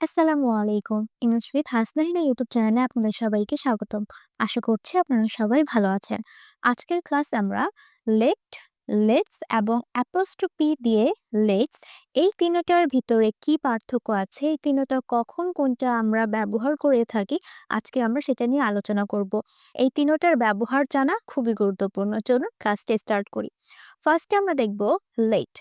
আসসালামু আলাইকুম। English with Hasnahina YouTube চ্যানেলে আপনাদের সবাইকে স্বাগতম। আশা করছি আপনারা সবাই ভালো আছেন। আজকের ক্লাস আমরা লেট, লেটস এবং অ্যাপোস্ট্রোফি দিয়ে লেটস এই তিনটার ভিতরে কি পার্থক্য আছে, এই তিনটা কখন কোনটা আমরা ব্যবহার করে থাকি, আজকে আমরা সেটা নিয়ে আলোচনা করব। এই তিনটার ব্যবহার জানা খুবই গুরুত্বপূর্ণ। চলুন ক্লাসটা স্টার্ট করি। ফার্স্টে আমরা দেখব let.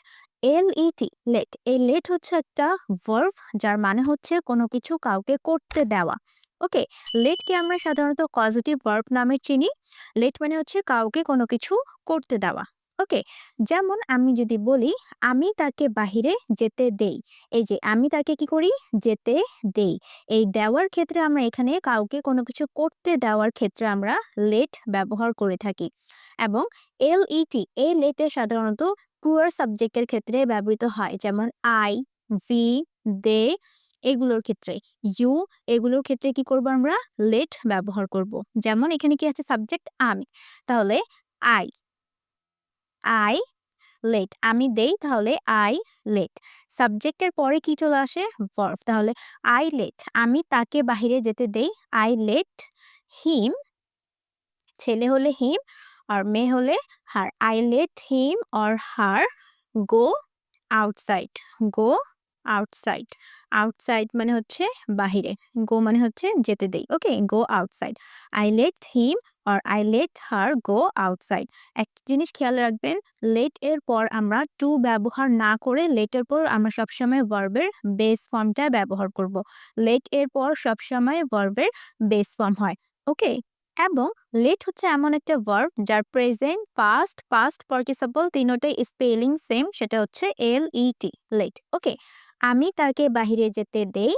L E T let এই লেট হচ্ছে একটা ভার্ব যার মানে হচ্ছে কোনো কিছু কাউকে করতে দেওয়া। ওকে লেটকে আমরা সাধারণত পজিটিভ ভার্ব নামে চিনি। লেট মানে হচ্ছে কাউকে কোনো কিছু করতে দেওয়া। ওকে যেমন আমি যদি বলি, আমি তাকে বাহিরে যেতে দেই। এই যে, আমি তাকে কি করি? যেতে দেই। এই দেওয়ার ক্ষেত্রে আমরা এখানে কাউকে কোনো কিছু করতে দেওয়ার ক্ষেত্রে আমরা লেট ব্যবহার করে থাকি। এবং এলইটি এই লেটে সাধারণত পুয়ার সাবজেক্টের ক্ষেত্রে ব্যবহৃত হয়। যেমন আই ভি দে এগুলোর ক্ষেত্রে। ইউ এগুলোর ক্ষেত্রে কি করব আমরা? লেট ব্যবহার করব। যেমন এখানে কি আছে? সাবজেক্ট আমি। তাহলে আই আই লেট আমি দেই, তাহলে আই লেট সাবজেক্টের পরে কি চলে আসে? ভার্ব তাহলে আই লেট আমি তাকে বাহিরে যেতে দেই। আই লেট হিম ছেলে হলে হিম আর মেয়ে হলে her I let him or her go outside go outside outside মানে হচ্ছে বাহিরে গো মানে হচ্ছে যেতে দেই okay go outside I let him or I let her go outside একটা জিনিস খেয়াল রাখবেন লেট এর পর আমরা টু ব্যবহার না করে লেটের পর আমরা সবসময় ভার্বের বেস ফর্মটা ব্যবহার করব। লেট এর পর সবসময় ভার্বের বেস ফর্ম হয় ওকে এবং লেট হচ্ছে এমন একটা ভার্ব যার প্রেজেন্ট পাস্ট পাস্ট পার্টিসিপল তিনোটাই স্পেলিং সেম সেটা হচ্ছে এল ই টি লেট ওকে আমি তাকে বাহিরে যেতে দেই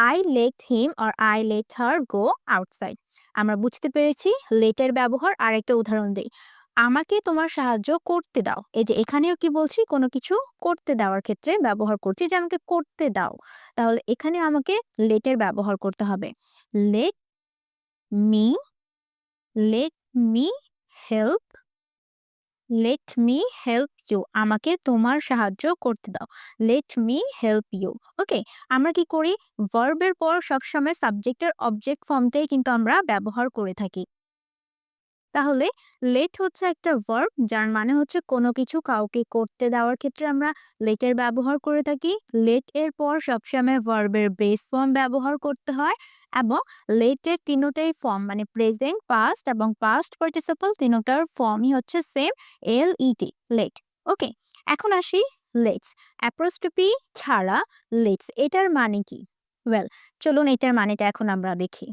I let him or I let her go outside আমরা বুঝতে পেরেছি লেটের ব্যবহার আর একটা উদাহরণ দেই। আমাকে তোমার সাহায্য করতে দাও। এই যে এখানেও কি বলছি? কোনো কিছু করতে দেওয়ার ক্ষেত্রে ব্যবহার করছি যে আমাকে করতে দাও। তাহলে এখানে আমাকে লেটের ব্যবহার করতে হবে। Let me let me help let me help you আমাকে তোমার সাহায্য করতে দাও। Let me help you okay আমরা কি করি? ভার্বের পর সবসময় সাবজেক্টের অবজেক্ট ফর্মটাই কিন্তু আমরা ব্যবহার করে থাকি। তাহলে লেট হচ্ছে একটা ভার্ব যার মানে হচ্ছে কোনো কিছু কাউকে করতে দেওয়ার ক্ষেত্রে আমরা লেটের ব্যবহার করে থাকি। লেট এর পর সবসময় ভার্বের বেস ফর্ম ব্যবহার করতে হয় এবং লেটের তিনোটাই ফর্ম মানে প্রেজেন্ট পাস্ট এবং পাস্ট পার্টিসিপল তিনোটার ফর্মই হচ্ছে সেম এল ইটি লেট ওকে এখন আসি লেটস অ্যাপ্রোস্টপি ছাড়া লেটস এটার মানে কি? ওয়েল চলুন এটার মানেটা এখন আমরা দেখি।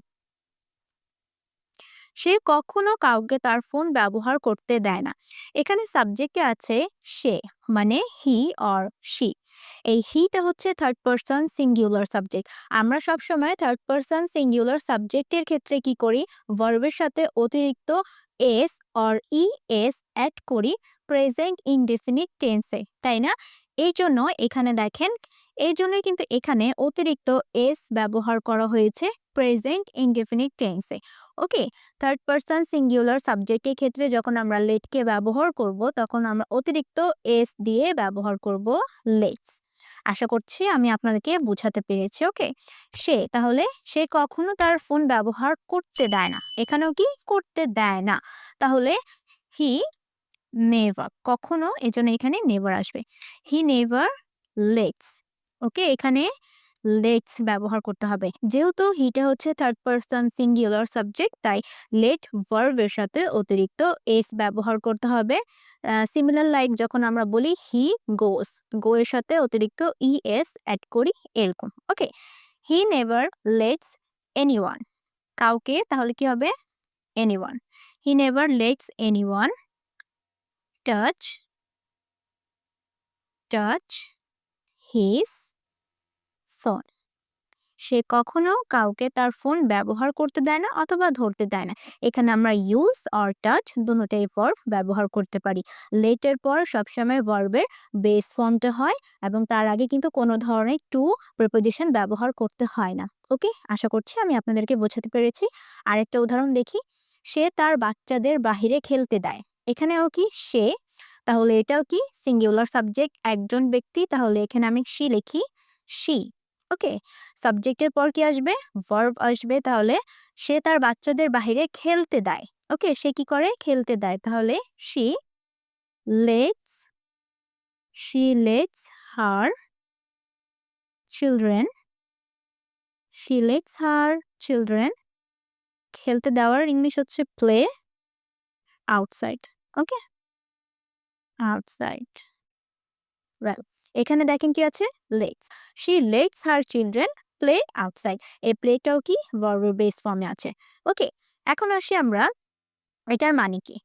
সে কখনো কাউকে তার ফোন ব্যবহার করতে দেয় না। এখানে সাবজেক্টে আছে সে মানে হি অর শি এই হিটা হচ্ছে থার্ড পারসন সিঙ্গুলার সাবজেক্ট আমরা সব সময় থার্ড পারসন সিঙ্গুলার সাবজেক্টের ক্ষেত্রে কি করি? ভার্বের সাথে অতিরিক্ত S or E S add করি প্রেজেন্ট ইনডেফিনিট টেন্সে তাই না? এই জন্য এখানে দেখেন এই জন্যই কিন্তু এখানে অতিরিক্ত এস ব্যবহার করা হয়েছে প্রেজেন্ট ইনডেফিনিট টেন্সে ওকে থার্ড পারসন সিঙ্গুলার সাবজেক্টের ক্ষেত্রে যখন আমরা লেটকে ব্যবহার করব, তখন আমরা অতিরিক্ত এস দিয়ে ব্যবহার করব লেটস আশা করছি আমি আপনাদেরকে বুঝাতে পেরেছি, ওকে? সে, তাহলে সে কখনো তার ফোন ব্যবহার করতে দেয় না। এখানেও কি? করতে দেয় না। তাহলে হি নেভার কখনো এজন্য এখানে নেভার আসবে। He never lets okay? এখানে লেটস ব্যবহার করতে হবে। যেহেতু হিটা হচ্ছে থার্ড পারসন সিঙ্গুলার সাবজেক্ট তাই লেট ভার্বের সাথে অতিরিক্ত এস ব্যবহার করতে হবে। সিমিলার লাইক যখন আমরা বলি হি গোস গো এর সাথে অতিরিক্ত ই এস অ্যাড করি এরকম, okay? He never lets anyone কাউকে তাহলে কি হবে? Anyone he never lets anyone touch touch his phone সে কখনো কাউকে তার ফোন ব্যবহার করতে দেয় না অথবা ধরতে দেয় না। এখানে আমরা ইউজ অর টাচ দুটোটাই ভার্ব ব্যবহার করতে পারি। লেটের পর সবসময় ভার্বের বেস ফর্মটা হয় এবং তার আগে কিন্তু কোনো ধরনের টু প্রিপোজিশন ব্যবহার করতে হয় না। ওকে আশা করছি আমি আপনাদেরকে বোঝাতে পেরেছি। আরেকটা উদাহরণ দেখি। সে তার বাচ্চাদের বাহিরে খেলতে দেয়। এখানেও কি? সে তাহলে এটাও কি? সিঙ্গুলার সাবজেক্ট একজন ব্যক্তি, তাহলে এখানে আমি সি লিখি। She, okay? সাবজেক্টের পর কি আসবে? ভার্ব আসবে, তাহলে সে তার বাচ্চাদের বাহিরে খেলতে দেয়। ওকে? সে কি করে? খেলতে দেয়। তাহলে she lets she lets her children she lets her children. খেলতে দেওয়ার ইংলিশ হচ্ছে play outside okay? Outside well এখানে দেখেন কি আছে? Lets she lets her children play outside এই প্লেটাও কি? ভার্বের বেস ফর্মে আছে। ওকে এখন আসি আমরা এটার মানে কি?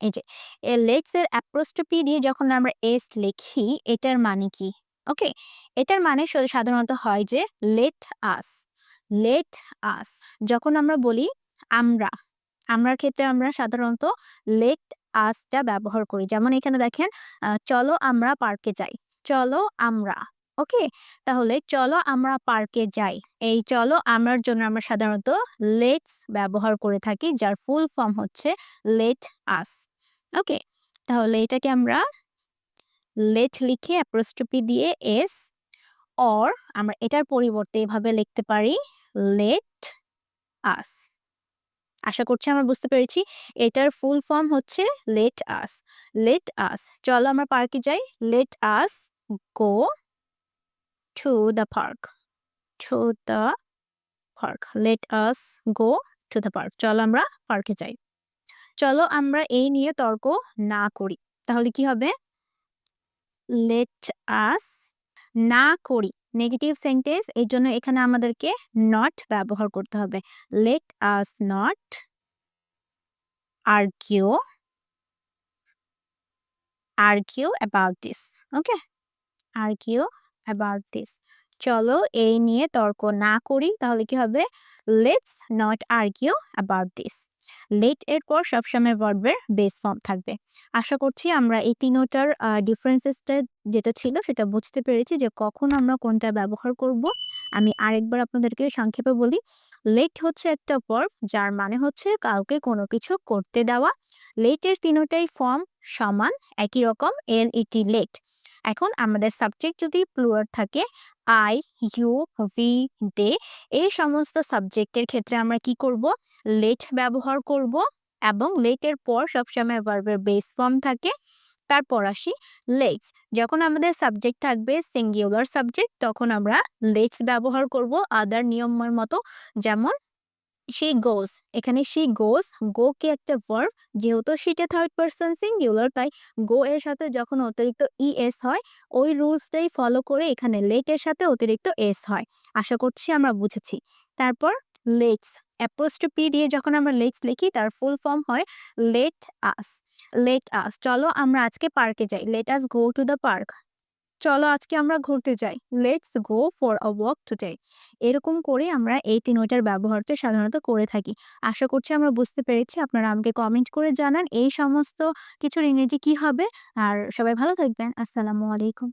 এই যে এ লেটস এর অ্যাপ্রোস্টোপি দিয়ে যখন আমরা এস লিখি এটার মানে কি? ওকে এটার মানে সাধারণত হয় যে লেট আস লেট আস যখন আমরা বলি আমরা আমরার ক্ষেত্রে আমরা সাধারণত লেট আসটা ব্যবহার করি। যেমন এখানে দেখেন চলো আমরা পার্কে যাই। চলো আমরা। ওকে? তাহলে চলো আমরা পার্কে যাই। এই চলো আমরার জন্য আমরা সাধারণত লেটস ব্যবহার করে থাকি, যার ফুল ফর্ম হচ্ছে লেট আস। ওকে? তাহলে এটাকে আমরা লেট লিখে অ্যাপ্রোস্ট্রপি দিয়ে এস অর আমরা এটার পরিবর্তে এভাবে লিখতে পারি লেট আস। আশা করছি আমরা বুঝতে পেরেছি। এটার ফুল ফর্ম হচ্ছে লেট আস লেট আস চলো আমরা পার্কে যাই। Let us go to the park to the park let us go to the park চলো আমরা পার্কে যাই। চলো আমরা এই নিয়ে তর্ক না করি, তাহলে কি হবে? লেট আস না করি নেগেটিভ সেন্টেন্স এর জন্য এখানে আমাদেরকে নট ব্যবহার করতে হবে। Let us not argue argue about this okay argue about this চলো এই নিয়ে তর্ক না করি, তাহলে কি হবে? Let's not argue about this let এর পর সবসময় ভার্বের বেস ফর্ম থাকবে। আশা করছি আমরা এই তিনোটার ডিফারেন্সেসটা যেটা ছিল সেটা বুঝতে পেরেছি যে কখন আমরা কোনটা ব্যবহার করব। আমি আরেকবার আপনাদেরকে সংক্ষেপে বলি লেট হচ্ছে একটা ভার্ব যার মানে হচ্ছে কাউকে কোনো কিছু করতে দেওয়া। লেটের তিনোটাই ফর্ম সমান, একই রকম এল ইটি লেট এখন আমাদের সাবজেক্ট যদি প্লুয়ার থাকে আই ইউ ভি দে এই সমস্ত সাবজেক্টের ক্ষেত্রে আমরা কি করব? লেট ব্যবহার করব এবং লেটের পর সবসময় ভার্বের বেস ফর্ম থাকে। তারপর আসি লেটস যখন আমাদের সাবজেক্ট থাকবে সিঙ্গুলার সাবজেক্ট তখন আমরা লেটস ব্যবহার করব আদার নিয়মের মতো। যেমন শি গোস এখানে শি গোস গো কে একটা ভার্ব যেহেতু সেটা থার্ড পার্সন সিঙ্গুলার তাই গো এর সাথে যখন অতিরিক্ত ই এস হয়, ওই রুলসটাই ফলো করে এখানে লেট এর সাথে অতিরিক্ত এস হয়। আশা করছি আমরা বুঝেছি। তারপর লেটস অ্যাপ্রোস্টোপি দিয়ে যখন আমরা লেটস লিখি, তার ফুল ফর্ম হয় লেট আস লেট আস চলো আমরা আজকে পার্কে যাই। Let us go to the park চলো আজকে আমরা ঘুরতে যাই। Let's go for a walk today এরকম করে আমরা এই তিনটার ব্যবহারটা সাধারণত করে থাকি। আশা করছি আমরা বুঝতে পেরেছি। আপনারা আমাকে কমেন্ট করে জানান এই সমস্ত কিছুর ইংরেজি কি হবে। আর সবাই ভালো থাকবেন। আসসালামু আলাইকুম।